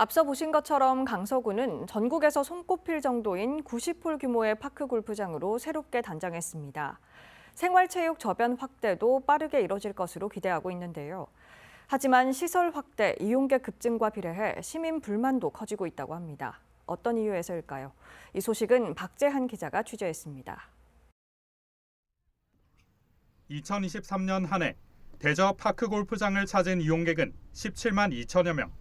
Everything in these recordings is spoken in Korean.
앞서 보신 것처럼 강서구는 전국에서 손꼽힐 정도인 90홀 규모의 파크 골프장으로 새롭게 단장했습니다. 생활체육 저변 확대도 빠르게 이뤄질 것으로 기대하고 있는데요. 하지만 시설 확대, 이용객 급증과 비례해 시민 불만도 커지고 있다고 합니다. 어떤 이유에서일까요? 이 소식은 박재한 기자가 취재했습니다. 2023년 한 해 대저 파크 골프장을 찾은 이용객은 17만 2천여 명,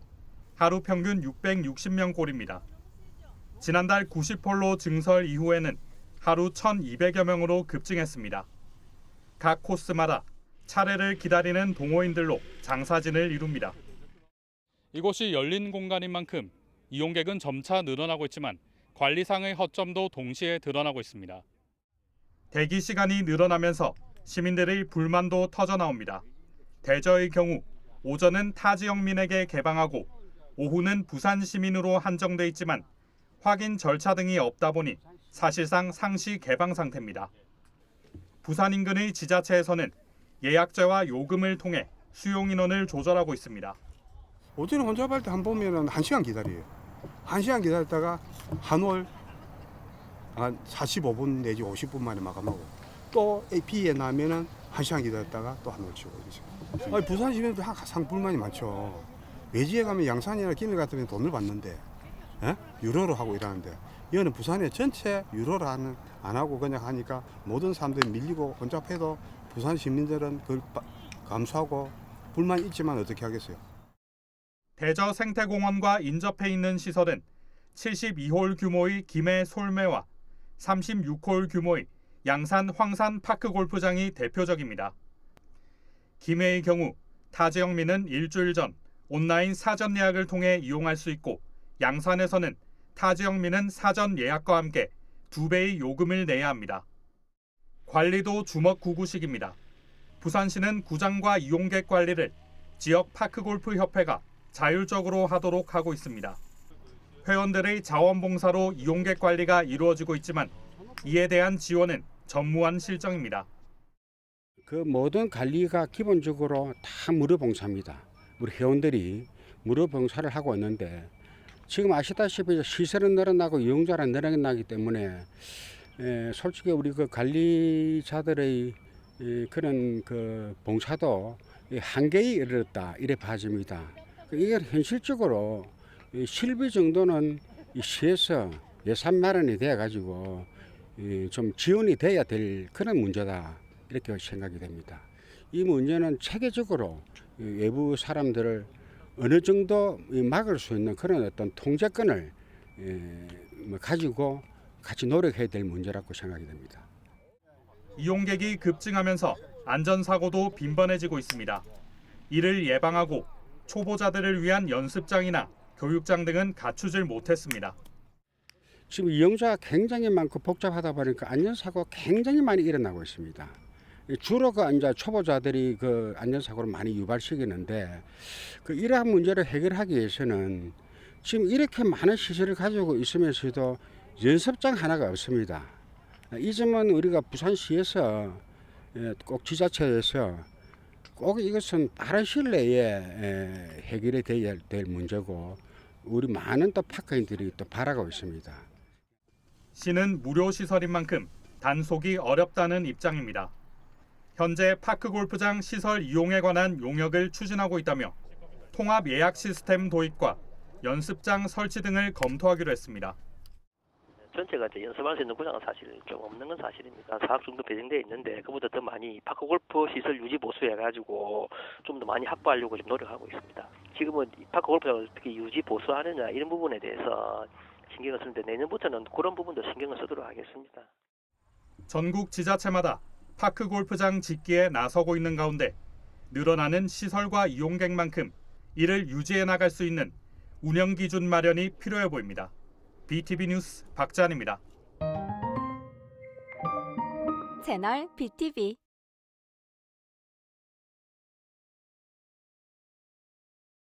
하루 평균 660명 꼴입니다. 지난달 90홀로 증설 이후에는 하루 1,200여 명으로 급증했습니다. 각 코스마다 차례를 기다리는 동호인들로 장사진을 이룹니다. 이곳이 열린 공간인 만큼 이용객은 점차 늘어나고 있지만 관리상의 허점도 동시에 드러나고 있습니다. 대기 시간이 늘어나면서 시민들의 불만도 터져 나옵니다. 대저의 경우 오전은 타 지역민에게 개방하고 오후는 부산 시민으로 한정돼 있지만 확인 절차 등이 없다 보니 사실상 상시 개방 상태입니다. 부산 인근의 지자체에서는 예약제와 요금을 통해 수용 인원을 조절하고 있습니다. 오전에 혼잡할 때 한 보면은 한 시간 기다려요. 한 시간 기다렸다가 한올 한 45분 내지 50분 만에 마감하고 또 B에 나면은 한 시간 기다렸다가 또 한올 치고 이러죠. 부산 시민들 항상 불만이 많죠. 외지에 가면 양산이나 김해 같은 데 돈을 받는데 예? 유로로 하고 이러는데 이거는 부산에 전체 유로로 하는 안 하고 그냥 하니까 모든 사람들이 밀리고 혼잡해도 부산 시민들은 그걸 빠- 감수하고 불만 있지만 어떻게 하겠어요. 대저 생태공원과 인접해 있는 시설은 72홀 규모의 김해 솔매와 36홀 규모의 양산 황산 파크 골프장이 대표적입니다. 김해의 경우 타 지역민은 일주일 전 온라인 사전 예약을 통해 이용할 수 있고 양산에서는 타 지역민은 사전 예약과 함께 두 배의 요금을 내야 합니다. 관리도 주먹 구구식입니다. 부산시는 구장과 이용객 관리를 지역 파크 골프 협회가 자율적으로 하도록 하고 있습니다. 회원들의 자원봉사로 이용객 관리가 이루어지고 있지만 이에 대한 지원은 전무한 실정입니다. 그 모든 관리가 기본적으로 다 무료 봉사입니다. 우리 회원들이 무료 봉사를 하고 있는데 지금 아시다시피 시설은 늘어나고 이용자는 늘어나기 때문에 에, 솔직히 우리 그 관리자들의 이 그런 그 봉사도 이 한계에 이르렀다 이래 봐집니다. 그 이게 현실적으로 이 실비 정도는 이 시에서 예산 마련이 돼 가지고 좀 지원이 돼야 될 그런 문제다 이렇게 생각이 됩니다. 이 문제는 체계적으로 이 외부 사람들을 어느 정도 이 막을 수 있는 그런 어떤 통제권을 에, 뭐 가지고 같이 노력해야 될 문제라고 생각이 됩니다. 이용객이 급증하면서 안전사고도 빈번해지고 있습니다. 이를 예방하고 초보자들을 위한 연습장이나 교육장 등은 갖추질 못했습니다. 지금 이용자가 굉장히 많고 복잡하다 보니까 안전사고가 굉장히 많이 일어나고 있습니다. 이 주로 그 이제 초보자들이 그 안전사고를 많이 유발시키는데 그 이러한 문제를 해결하기 위해서는 지금 이렇게 많은 시설을 가지고 있으면서도 연습장 하나가 없습니다. 이 점은 우리가 부산시에서 예, 꼭 지자체에서 꼭 이것은 빠른 시일 내에 예, 해결이 돼야 될 문제고 우리 많은 또 파크인들이 또 바라고 있습니다. 시는 무료 시설인 만큼 단속이 어렵다는 입장입니다. 현재 파크 골프장 시설 이용에 관한 용역을 추진하고 있다며 통합 예약 시스템 도입과 연습장 설치 등을 검토하기로 했습니다. 전체가 이제 연습할 수 있는 구장은 사실 좀 없는 건 사실입니다. 사업 정도 배정돼 있는데 그보다 더 많이 파크 골프 시설 유지 보수해 가지고 좀 더 많이 확보하려고 지금 노력하고 있습니다. 지금은 이 파크 골프장을 어떻게 유지 보수하느냐 이런 부분에 대해서 신경을 쓰는데 내년부터는 그런 부분도 신경을 쓰도록 하겠습니다. 전국 지자체마다 파크 골프장 짓기에 나서고 있는 가운데 늘어나는 시설과 이용객만큼 이를 유지해 나갈 수 있는 운영 기준 마련이 필요해 보입니다. BTV 뉴스 박찬입니다. 채널 BTV